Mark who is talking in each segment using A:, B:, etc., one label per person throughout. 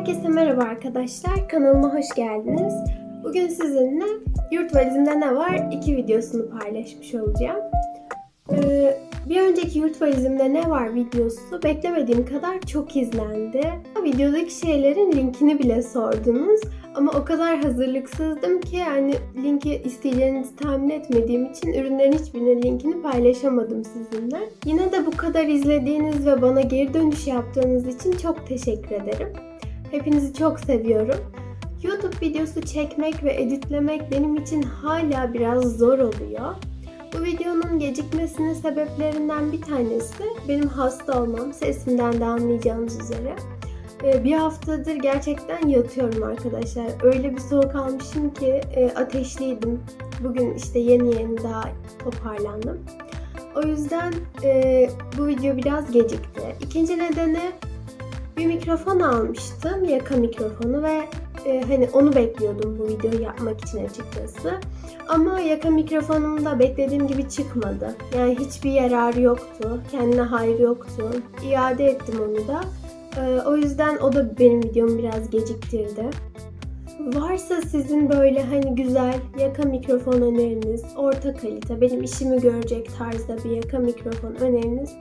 A: Herkese merhaba arkadaşlar. Kanalıma hoş geldiniz. Bugün sizinle yurt valizimde ne var iki videosunu paylaşmış olacağım. Ee, bir önceki yurt valizimde ne var videosu beklemediğim kadar çok izlendi. Videodaki şeylerin linkini bile sordunuz. Ama o kadar hazırlıksızdım ki yani linki isteyeceğinizi tahmin etmediğim için ürünlerin hiçbirinin linkini paylaşamadım sizinle. Yine de bu kadar izlediğiniz ve bana geri dönüş yaptığınız için çok teşekkür ederim. Hepinizi çok seviyorum. YouTube videosu çekmek ve editlemek benim için hala biraz zor oluyor. Bu videonun gecikmesinin sebeplerinden bir tanesi benim hasta olmam. Sesimden de anlayacağınız üzere. Ee, Bir haftadır gerçekten yatıyorum arkadaşlar. Öyle bir soğuk almışım ki e, ateşliydim. Bugün işte yeni yeni daha toparlandım. O yüzden e, bu video biraz gecikti. İkinci nedeni bir mikrofon almıştım. Yaka mikrofonu ve e, hani onu bekliyordum bu videoyu yapmak için açıkçası. Ama yaka mikrofonum da beklediğim gibi çıkmadı. Yani hiçbir yararı yoktu. Kendine hayrı yoktu. İade ettim onu da. Ee, o yüzden o da benim videomu biraz geciktirdi. Varsa sizin böyle hani güzel yaka mikrofon öneriniz, orta kalite, benim işimi görecek tarzda bir yaka mikrofon öneriniz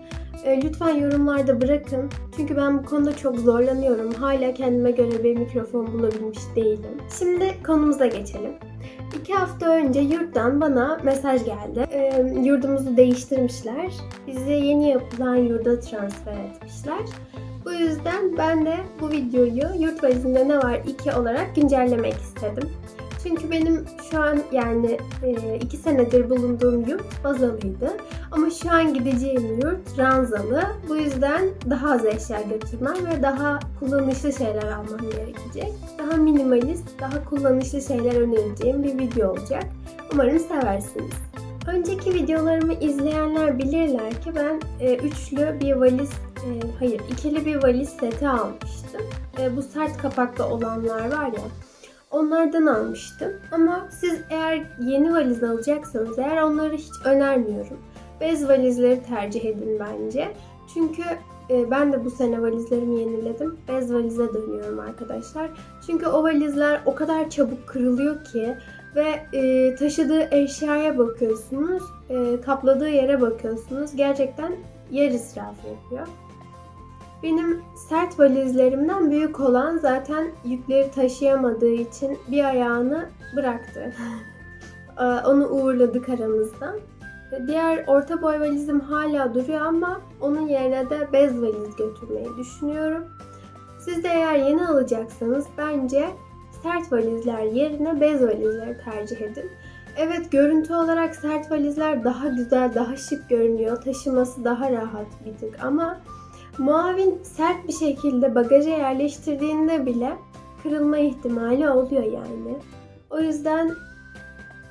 A: e, lütfen yorumlarda bırakın. Çünkü ben bu konuda çok zorlanıyorum. Hala kendime göre bir mikrofon bulabilmiş değilim. Şimdi konumuza geçelim. İki hafta önce yurttan bana mesaj geldi. E, yurdumuzu değiştirmişler. Bizi yeni yapılan yurda transfer etmişler. Bu yüzden ben de bu videoyu yurt valizinde ne var 2 olarak güncellemek istedim. Çünkü benim şu an yani 2 senedir bulunduğum yurt Bazalıydı. Ama şu an gideceğim yurt Ranzalı. Bu yüzden daha az eşya götürmem ve daha kullanışlı şeyler almam gerekecek. Daha minimalist, daha kullanışlı şeyler önereceğim bir video olacak. Umarım seversiniz. Önceki videolarımı izleyenler bilirler ki ben e, üçlü bir valiz, e, hayır ikili bir valiz seti almıştım. E, bu sert kapaklı olanlar var ya, onlardan almıştım. Ama siz eğer yeni valiz alacaksanız eğer onları hiç önermiyorum. Bez valizleri tercih edin bence. Çünkü e, ben de bu sene valizlerimi yeniledim. Bez valize dönüyorum arkadaşlar. Çünkü o valizler o kadar çabuk kırılıyor ki ve e, taşıdığı eşyaya bakıyorsunuz, e, kapladığı yere bakıyorsunuz. Gerçekten yer israfı yapıyor. Benim sert valizlerimden büyük olan zaten yükleri taşıyamadığı için bir ayağını bıraktı. E, Onu uğurladık aramızdan. Diğer orta boy valizim hala duruyor ama onun yerine de bez valiz götürmeyi düşünüyorum. Siz de eğer yeni alacaksanız bence sert valizler yerine bez valizleri tercih edin. Evet görüntü olarak sert valizler daha güzel, daha şık görünüyor. Taşıması daha rahat bir tık ama muavin sert bir şekilde bagaja yerleştirdiğinde bile kırılma ihtimali oluyor yani. O yüzden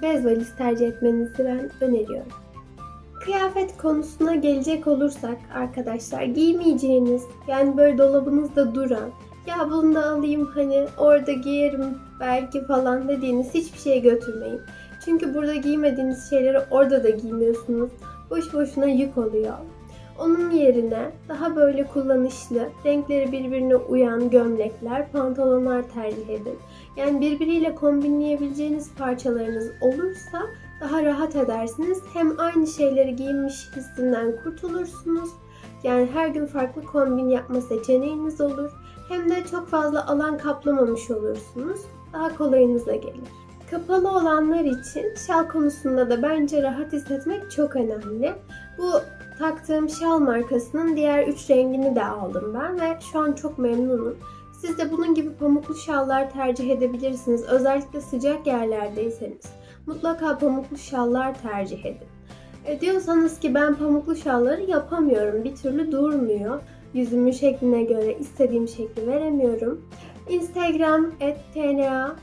A: bez valiz tercih etmenizi ben öneriyorum. Kıyafet konusuna gelecek olursak arkadaşlar giymeyeceğiniz yani böyle dolabınızda duran ya bunu da alayım hani orada giyerim belki falan dediğiniz hiçbir şey götürmeyin. Çünkü burada giymediğiniz şeyleri orada da giymiyorsunuz. Boş boşuna yük oluyor. Onun yerine daha böyle kullanışlı, renkleri birbirine uyan gömlekler, pantolonlar tercih edin. Yani birbiriyle kombinleyebileceğiniz parçalarınız olursa daha rahat edersiniz. Hem aynı şeyleri giymiş hissinden kurtulursunuz. Yani her gün farklı kombin yapma seçeneğiniz olur. Hem de çok fazla alan kaplamamış olursunuz. Daha kolayınıza gelir. Kapalı olanlar için şal konusunda da bence rahat hissetmek çok önemli. Bu taktığım şal markasının diğer üç rengini de aldım ben ve şu an çok memnunum. Siz de bunun gibi pamuklu şallar tercih edebilirsiniz. Özellikle sıcak yerlerdeyseniz. Mutlaka pamuklu şallar tercih edin. E diyorsanız ki ben pamuklu şalları yapamıyorum. Bir türlü durmuyor. Yüzümün şekline göre istediğim şekli veremiyorum. Instagram tna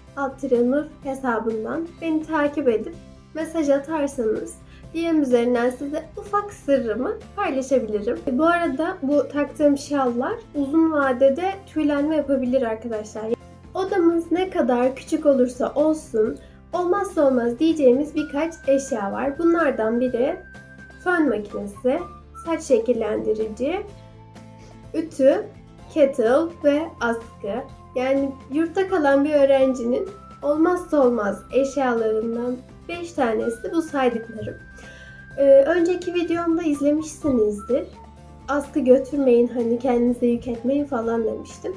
A: hesabından beni takip edip mesaj atarsanız DM üzerinden size ufak sırrımı paylaşabilirim. E, Bu arada bu taktığım şallar uzun vadede tüylenme yapabilir arkadaşlar. Odamız ne kadar küçük olursa olsun olmazsa olmaz diyeceğimiz birkaç eşya var. Bunlardan biri fön makinesi, saç şekillendirici, ütü, kettle ve askı. Yani yurtta kalan bir öğrencinin olmazsa olmaz eşyalarından 5 tanesi bu saydıklarım. Ee, önceki videomda izlemişsinizdir. Askı götürmeyin hani kendinize yük etmeyin falan demiştim.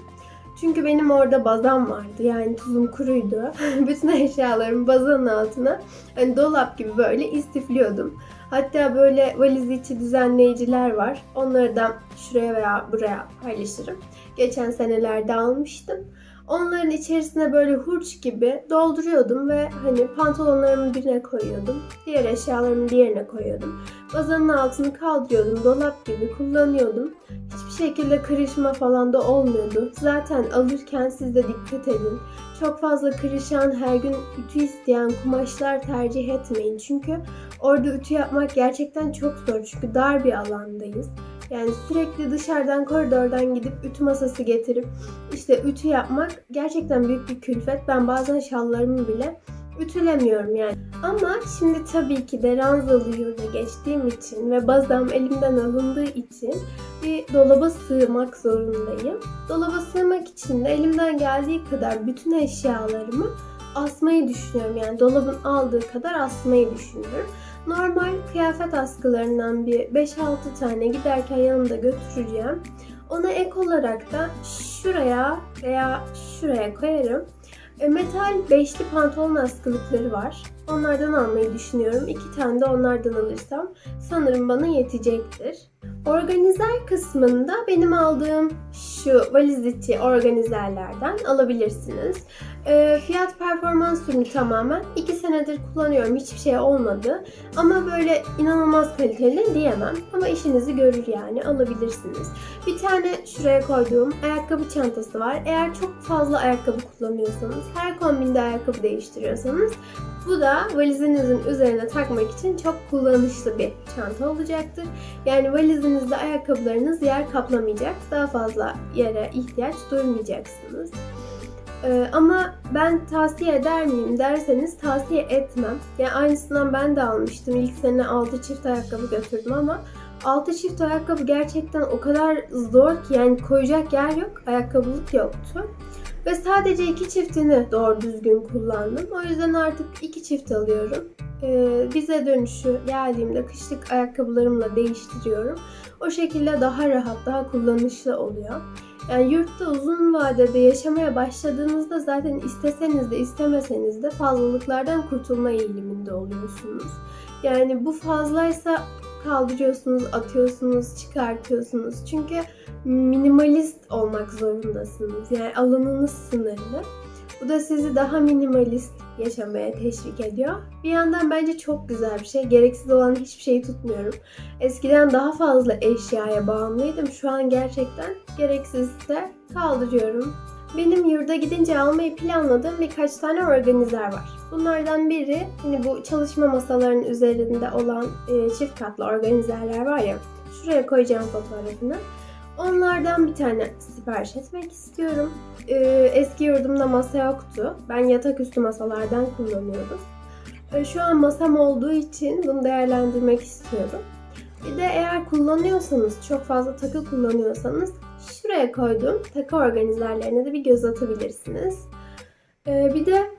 A: Çünkü benim orada bazam vardı yani tuzum kuruydu. Bütün eşyalarımı bazanın altına hani dolap gibi böyle istifliyordum. Hatta böyle valiz içi düzenleyiciler var. Onları da şuraya veya buraya paylaşırım. Geçen senelerde almıştım. Onların içerisine böyle hurç gibi dolduruyordum ve hani pantolonlarımı birine koyuyordum. Diğer eşyalarımı diğerine koyuyordum. Bazanın altını kaldırıyordum. Dolap gibi kullanıyordum. Hiçbir şekilde kırışma falan da olmuyordu. Zaten alırken siz de dikkat edin. Çok fazla kırışan, her gün ütü isteyen kumaşlar tercih etmeyin. Çünkü orada ütü yapmak gerçekten çok zor. Çünkü dar bir alandayız. Yani sürekli dışarıdan koridordan gidip ütü masası getirip işte ütü yapmak gerçekten büyük bir külfet. Ben bazen şallarımı bile ütülemiyorum yani. Ama şimdi tabii ki de ranzalı yurda geçtiğim için ve bazam elimden alındığı için bir dolaba sığmak zorundayım. Dolaba sığmak için de elimden geldiği kadar bütün eşyalarımı asmayı düşünüyorum. Yani dolabın aldığı kadar asmayı düşünüyorum. Normal kıyafet askılarından bir 5-6 tane giderken yanımda götüreceğim. Ona ek olarak da şuraya veya şuraya koyarım. E, Metal beşli pantolon askılıkları var. Onlardan almayı düşünüyorum. İki tane de onlardan alırsam sanırım bana yetecektir. Organizer kısmında benim aldığım şu valiz içi organizerlerden alabilirsiniz. E, fiyat performans ürünü tamamen 2 senedir kullanıyorum. Hiçbir şey olmadı. Ama böyle inanılmaz kaliteli diyemem. Ama işinizi görür yani alabilirsiniz. Bir tane şuraya koyduğum ayakkabı çantası var. Eğer çok fazla ayakkabı kullanıyorsanız, her kombinde ayakkabı değiştiriyorsanız bu da valizinizin üzerine takmak için çok kullanışlı bir çanta olacaktır. Yani valizinizde ayakkabılarınız yer kaplamayacak. Daha fazla yere ihtiyaç duymayacaksınız. Ee, ama ben tavsiye eder miyim derseniz tavsiye etmem. Yani aynısından ben de almıştım. İlk sene 6 çift ayakkabı götürdüm ama 6 çift ayakkabı gerçekten o kadar zor ki yani koyacak yer yok. Ayakkabılık yoktu. Ve sadece iki çiftini doğru düzgün kullandım. O yüzden artık iki çift alıyorum. Ee, vize dönüşü geldiğimde kışlık ayakkabılarımla değiştiriyorum. O şekilde daha rahat, daha kullanışlı oluyor. Yani yurtta uzun vadede yaşamaya başladığınızda zaten isteseniz de istemeseniz de fazlalıklardan kurtulma eğiliminde oluyorsunuz. Yani bu fazlaysa kaldırıyorsunuz, atıyorsunuz, çıkartıyorsunuz. Çünkü minimalist olmak zorundasınız. Yani alanınız sınırlı. Bu da sizi daha minimalist yaşamaya teşvik ediyor. Bir yandan bence çok güzel bir şey. Gereksiz olan hiçbir şeyi tutmuyorum. Eskiden daha fazla eşyaya bağımlıydım. Şu an gerçekten gereksiz de kaldırıyorum. Benim yurda gidince almayı planladığım birkaç tane organizer var. Bunlardan biri hani bu çalışma masalarının üzerinde olan e, çift katlı organizerler var ya. Şuraya koyacağım fotoğrafını. Onlardan bir tane sipariş etmek istiyorum. Ee, eski yurdumda masa yoktu. Ben yatak üstü masalardan kullanıyordum. Ee, şu an masam olduğu için bunu değerlendirmek istiyorum. Bir de eğer kullanıyorsanız, çok fazla takı kullanıyorsanız şuraya koyduğum takı organizerlerine de bir göz atabilirsiniz. Ee, bir de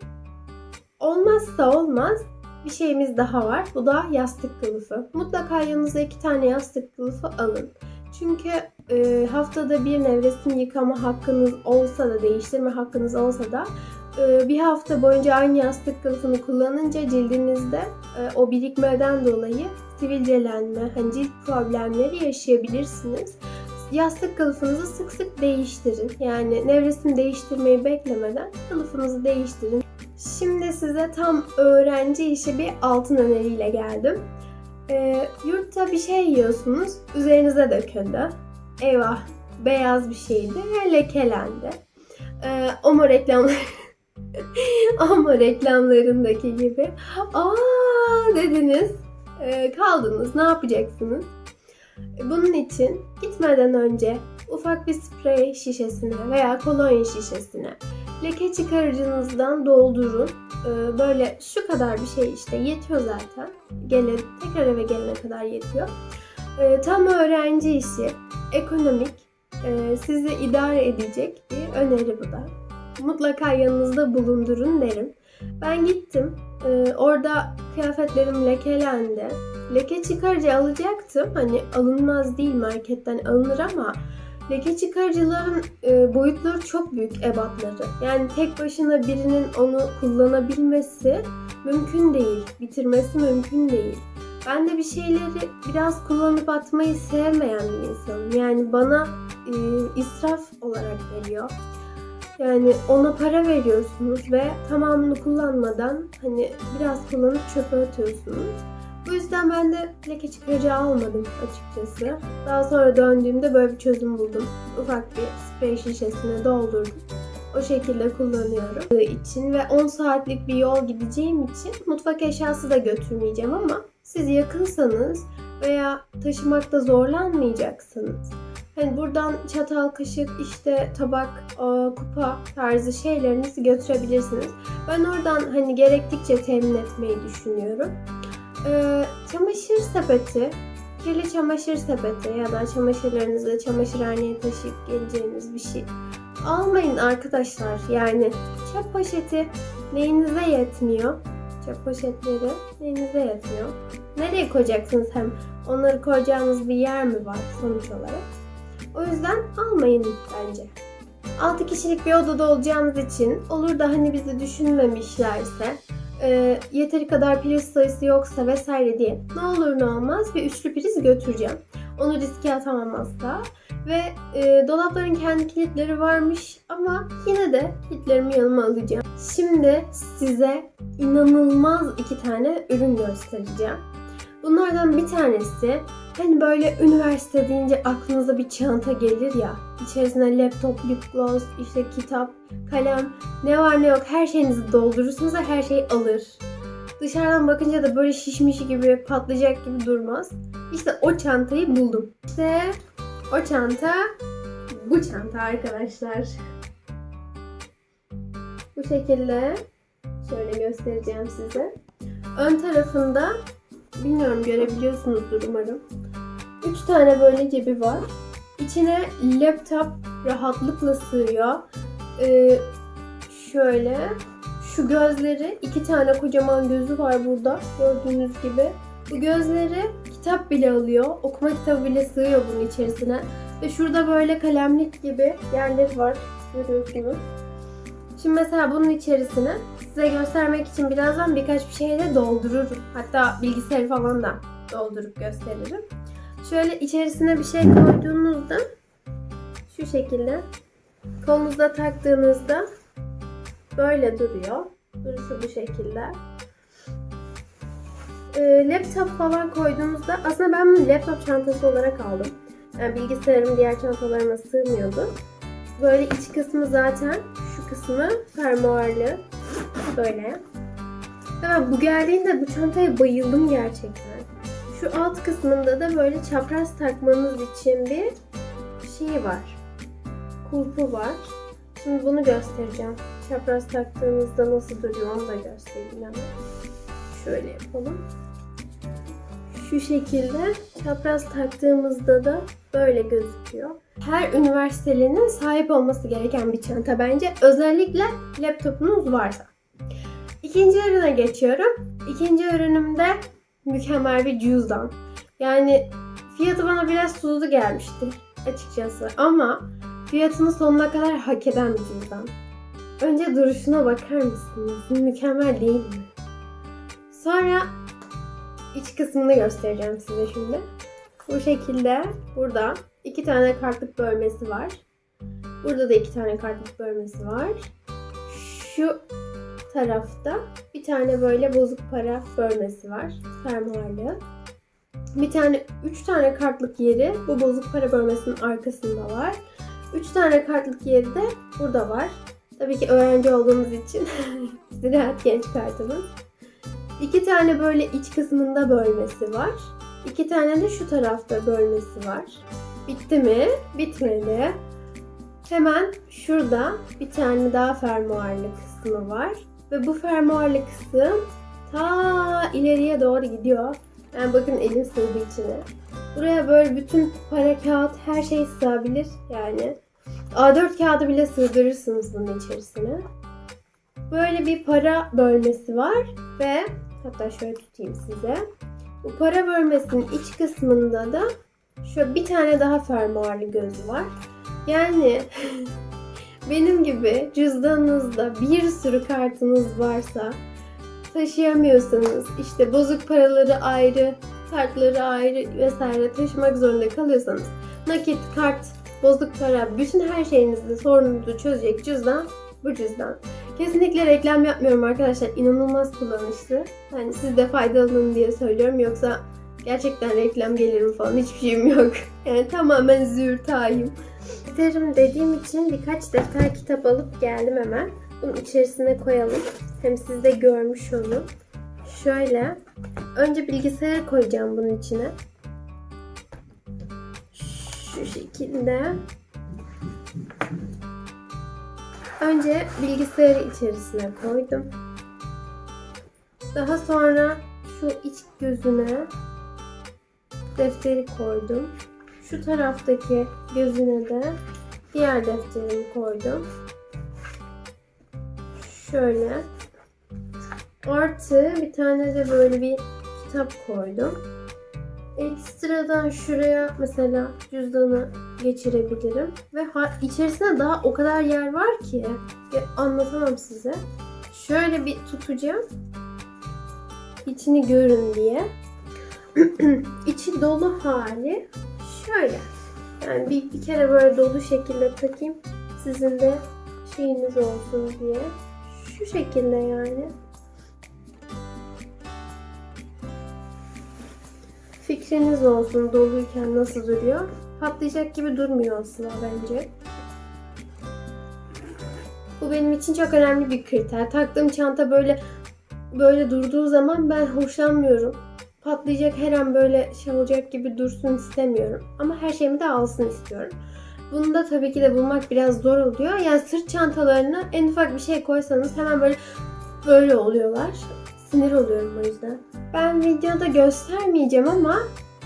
A: olmazsa olmaz bir şeyimiz daha var. Bu da yastık kılıfı. Mutlaka yanınıza iki tane yastık kılıfı alın. Çünkü e, haftada bir nevresim yıkama hakkınız olsa da, değiştirme hakkınız olsa da e, bir hafta boyunca aynı yastık kılıfını kullanınca cildinizde e, o birikmeden dolayı sivilcelenme, hani cilt problemleri yaşayabilirsiniz. Yastık kılıfınızı sık sık değiştirin. Yani nevresim değiştirmeyi beklemeden kılıfınızı değiştirin. Şimdi size tam öğrenci işi bir altın öneriyle geldim. E, yurtta bir şey yiyorsunuz, üzerinize döküldü. Eyvah, beyaz bir şeydi ve lekelendi. E, Omo reklamları Omo reklamlarındaki gibi aa dediniz, e, kaldınız, ne yapacaksınız? Bunun için gitmeden önce ufak bir sprey şişesine veya kolonya şişesine leke çıkarıcınızdan doldurun. Ee, böyle şu kadar bir şey işte yetiyor zaten. Gele, tekrar eve gelene kadar yetiyor. Ee, tam öğrenci işi, ekonomik sizi idare edecek bir öneri bu da. Mutlaka yanınızda bulundurun derim. Ben gittim. Ee, orada kıyafetlerim lekelendi. Leke çıkarıcı alacaktım. Hani alınmaz değil marketten alınır ama leke çıkarıcıların e, boyutları çok büyük ebatları. Yani tek başına birinin onu kullanabilmesi mümkün değil. Bitirmesi mümkün değil. Ben de bir şeyleri biraz kullanıp atmayı sevmeyen bir insanım. Yani bana e, israf olarak geliyor. Yani ona para veriyorsunuz ve tamamını kullanmadan hani biraz kullanıp çöpe atıyorsunuz. Bu yüzden ben de leke çıkarıcı almadım açıkçası. Daha sonra döndüğümde böyle bir çözüm buldum. Ufak bir sprey şişesine doldurdum. O şekilde kullanıyorum için ve 10 saatlik bir yol gideceğim için mutfak eşyası da götürmeyeceğim ama siz yakınsanız veya taşımakta zorlanmayacaksınız. Hani buradan çatal, kaşık, işte tabak, aa, kupa tarzı şeylerinizi götürebilirsiniz. Ben oradan hani gerektikçe temin etmeyi düşünüyorum. Ee, çamaşır sepeti, kirli çamaşır sepeti ya da çamaşırlarınızı çamaşırhaneye taşıyıp geleceğiniz bir şey almayın arkadaşlar. Yani çöp poşeti neyinize yetmiyor? Çöp poşetleri neyinize yetmiyor? Nereye koyacaksınız hem? Onları koyacağınız bir yer mi var sonuç olarak? O yüzden almayın bence. 6 kişilik bir odada olacağımız için olur da hani bizi düşünmemişlerse e, yeteri kadar priz sayısı yoksa vesaire diye ne olur ne olmaz bir üçlü priz götüreceğim. Onu riske atamam asla. Ve e, dolapların kendi kilitleri varmış ama yine de kilitlerimi yanıma alacağım. Şimdi size inanılmaz iki tane ürün göstereceğim. Bunlardan bir tanesi hani böyle üniversite deyince aklınıza bir çanta gelir ya. İçerisine laptop, lip gloss, işte kitap, kalem ne var ne yok her şeyinizi doldurursunuz ve her şey alır. Dışarıdan bakınca da böyle şişmiş gibi patlayacak gibi durmaz. İşte o çantayı buldum. İşte o çanta bu çanta arkadaşlar. Bu şekilde şöyle göstereceğim size. Ön tarafında bilmiyorum görebiliyorsunuzdur umarım. 3 tane böyle cebi var. İçine laptop rahatlıkla sığıyor. Ee, şöyle şu gözleri iki tane kocaman gözü var burada gördüğünüz gibi. Bu gözleri kitap bile alıyor. Okuma kitabı bile sığıyor bunun içerisine. Ve şurada böyle kalemlik gibi yerleri var. Görüyorsunuz. Şimdi mesela bunun içerisine size göstermek için birazdan birkaç bir şeyle doldururum. Hatta bilgisayarı falan da doldurup gösteririm. Şöyle içerisine bir şey koyduğunuzda şu şekilde kolunuzda taktığınızda böyle duruyor. Duruşu bu şekilde. Ee, laptop falan koyduğunuzda aslında ben bunu laptop çantası olarak aldım. Yani bilgisayarım diğer çantalarıma sığmıyordu. Böyle iç kısmı zaten kısmı fermuarlı. Böyle. Ama bu geldiğinde bu çantaya bayıldım gerçekten. Şu alt kısmında da böyle çapraz takmanız için bir şey var. Kulpu var. Şimdi bunu göstereceğim. Çapraz taktığımızda nasıl duruyor onu da göstereyim hemen. Şöyle yapalım. Şu şekilde çapraz taktığımızda da böyle gözüküyor. Her üniversitelinin sahip olması gereken bir çanta bence. Özellikle laptopunuz varsa. İkinci ürüne geçiyorum. İkinci ürünümde mükemmel bir cüzdan. Yani fiyatı bana biraz tuzlu gelmişti açıkçası ama fiyatını sonuna kadar hak eden bir cüzdan. Önce duruşuna bakar mısınız? Mükemmel değil mi? Sonra iç kısmını göstereceğim size şimdi. Bu şekilde burada iki tane kartlık bölmesi var. Burada da iki tane kartlık bölmesi var. Şu tarafta bir tane böyle bozuk para bölmesi var. Fermuarlı. Bir tane, üç tane kartlık yeri bu bozuk para bölmesinin arkasında var. Üç tane kartlık yeri de burada var. Tabii ki öğrenci olduğumuz için ziraat genç kartımız. İki tane böyle iç kısmında bölmesi var. İki tane de şu tarafta bölmesi var. Bitti mi? Bitmedi. Hemen şurada bir tane daha fermuarlı kısmı var. Ve bu fermuarlı kısım ta ileriye doğru gidiyor. Yani bakın elim sığdı içine. Buraya böyle bütün para, kağıt, her şey sığabilir yani. A4 kağıdı bile sığdırırsınız bunun içerisine. Böyle bir para bölmesi var ve hatta şöyle tutayım size. Bu para bölmesinin iç kısmında da şöyle bir tane daha fermuarlı gözü var. Yani benim gibi cüzdanınızda bir sürü kartınız varsa taşıyamıyorsanız işte bozuk paraları ayrı, kartları ayrı vesaire taşımak zorunda kalıyorsanız nakit, kart, bozuk para, bütün her şeyinizde sorununuzu çözecek cüzdan bu cüzdan. Kesinlikle reklam yapmıyorum arkadaşlar. İnanılmaz kullanışlı. Yani siz de faydalanın diye söylüyorum. Yoksa gerçekten reklam gelirim falan hiçbir şeyim yok. Yani tamamen züğürtayım. Defterim dediğim için birkaç defter kitap alıp geldim hemen. Bunun içerisine koyalım. Hem siz de görmüş olun. Şöyle. Önce bilgisayarı koyacağım bunun içine. Şu şekilde. Önce bilgisayarı içerisine koydum. Daha sonra şu iç gözüne defteri koydum. Şu taraftaki gözüne de diğer defterimi koydum. Şöyle. Artı bir tane de böyle bir kitap koydum. Ekstradan şuraya mesela cüzdanı geçirebilirim. Ve içerisinde daha o kadar yer var ki ya anlatamam size. Şöyle bir tutacağım. İçini görün diye. İçi dolu hali şöyle. Yani bir, bir kere böyle dolu şekilde takayım. Sizin de şeyiniz olsun diye. Şu şekilde yani. Fikriniz olsun doluyken nasıl duruyor. Patlayacak gibi durmuyor aslında bence. Bu benim için çok önemli bir kriter. Taktığım çanta böyle böyle durduğu zaman ben hoşlanmıyorum. Patlayacak her an böyle şey olacak gibi dursun istemiyorum. Ama her şeyimi de alsın istiyorum. Bunu da tabii ki de bulmak biraz zor oluyor. Yani sırt çantalarına en ufak bir şey koysanız hemen böyle böyle oluyorlar. Sinir oluyorum o yüzden. Ben videoda göstermeyeceğim ama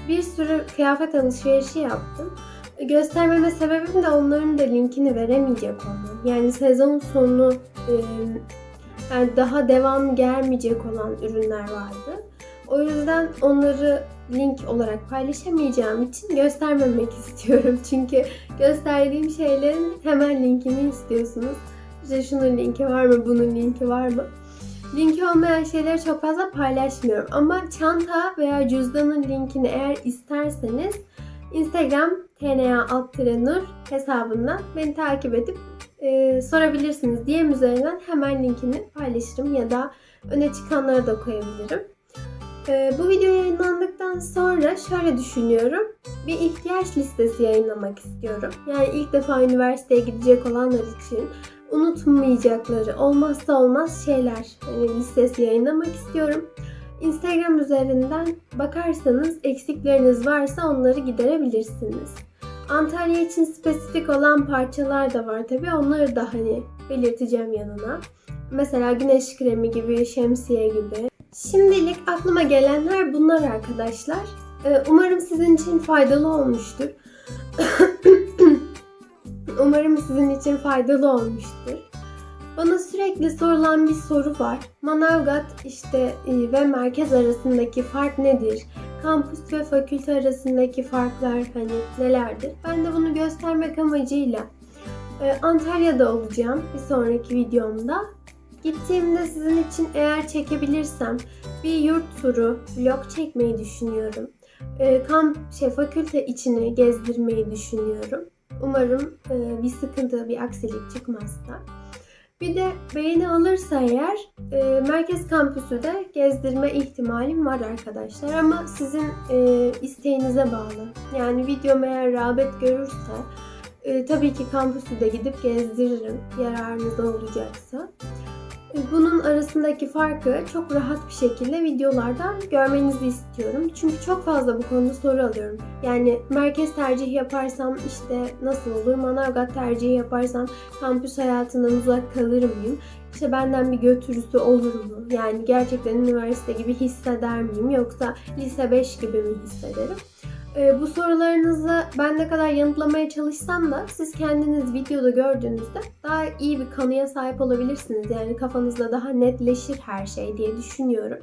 A: bir sürü kıyafet alışverişi yaptım. Göstermeme sebebim de onların da linkini veremeyecek olmam. Yani sezon sonu e, yani daha devam gelmeyecek olan ürünler vardı. O yüzden onları link olarak paylaşamayacağım için göstermemek istiyorum. Çünkü gösterdiğim şeylerin hemen linkini istiyorsunuz. İşte şunun linki var mı, bunun linki var mı? Linki olmayan şeyleri çok fazla paylaşmıyorum. Ama çanta veya cüzdanın linkini eğer isterseniz Instagram tna nur hesabından beni takip edip e, sorabilirsiniz. DM üzerinden hemen linkini paylaşırım ya da öne çıkanları da koyabilirim. E, bu video yayınlandıktan sonra şöyle düşünüyorum. Bir ihtiyaç listesi yayınlamak istiyorum. Yani ilk defa üniversiteye gidecek olanlar için unutmayacakları olmazsa olmaz şeyler yani listesi yayınlamak istiyorum. Instagram üzerinden bakarsanız eksikleriniz varsa onları giderebilirsiniz. Antalya için spesifik olan parçalar da var tabi onları da hani belirteceğim yanına. Mesela güneş kremi gibi, şemsiye gibi. Şimdilik aklıma gelenler bunlar arkadaşlar. Ee, Umarım sizin için faydalı olmuştur. Umarım sizin için faydalı olmuştur. Bana sürekli sorulan bir soru var. Manavgat işte e, ve merkez arasındaki fark nedir? Kampüs ve fakülte arasındaki farklar hani nelerdir? Ben de bunu göstermek amacıyla e, Antalya'da olacağım bir sonraki videomda. Gittiğimde sizin için eğer çekebilirsem bir yurt turu, vlog çekmeyi düşünüyorum. E, kamp, şey, fakülte içini gezdirmeyi düşünüyorum. Umarım e, bir sıkıntı, bir aksilik çıkmazsa. Bir de beğeni alırsa eğer e, merkez kampüsü de gezdirme ihtimalim var arkadaşlar. Ama sizin e, isteğinize bağlı. Yani videom eğer rağbet görürse e, tabii ki kampüsü de gidip gezdiririm yararınıza olacaksa. Bunun arasındaki farkı çok rahat bir şekilde videolardan görmenizi istiyorum. Çünkü çok fazla bu konuda soru alıyorum. Yani merkez tercih yaparsam işte nasıl olur? Manavgat tercihi yaparsam kampüs hayatından uzak kalır mıyım? İşte benden bir götürüsü olur mu? Yani gerçekten üniversite gibi hisseder miyim? Yoksa lise 5 gibi mi hissederim? Ee, bu sorularınızı ben ne kadar yanıtlamaya çalışsam da siz kendiniz videoda gördüğünüzde daha iyi bir kanıya sahip olabilirsiniz. Yani kafanızda daha netleşir her şey diye düşünüyorum.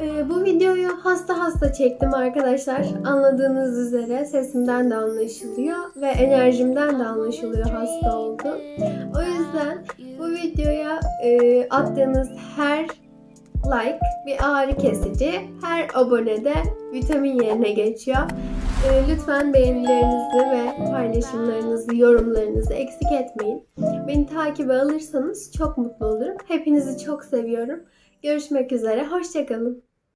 A: Ee, bu videoyu hasta hasta çektim arkadaşlar. Anladığınız üzere sesimden de anlaşılıyor ve enerjimden de anlaşılıyor hasta olduğum. O yüzden bu videoya e, attığınız her like bir ağrı kesici, her abonede vitamin yerine geçiyor. E, lütfen beğenilerinizi ve paylaşımlarınızı, yorumlarınızı eksik etmeyin. Beni takibe alırsanız çok mutlu olurum. Hepinizi çok seviyorum. Görüşmek üzere, hoşçakalın.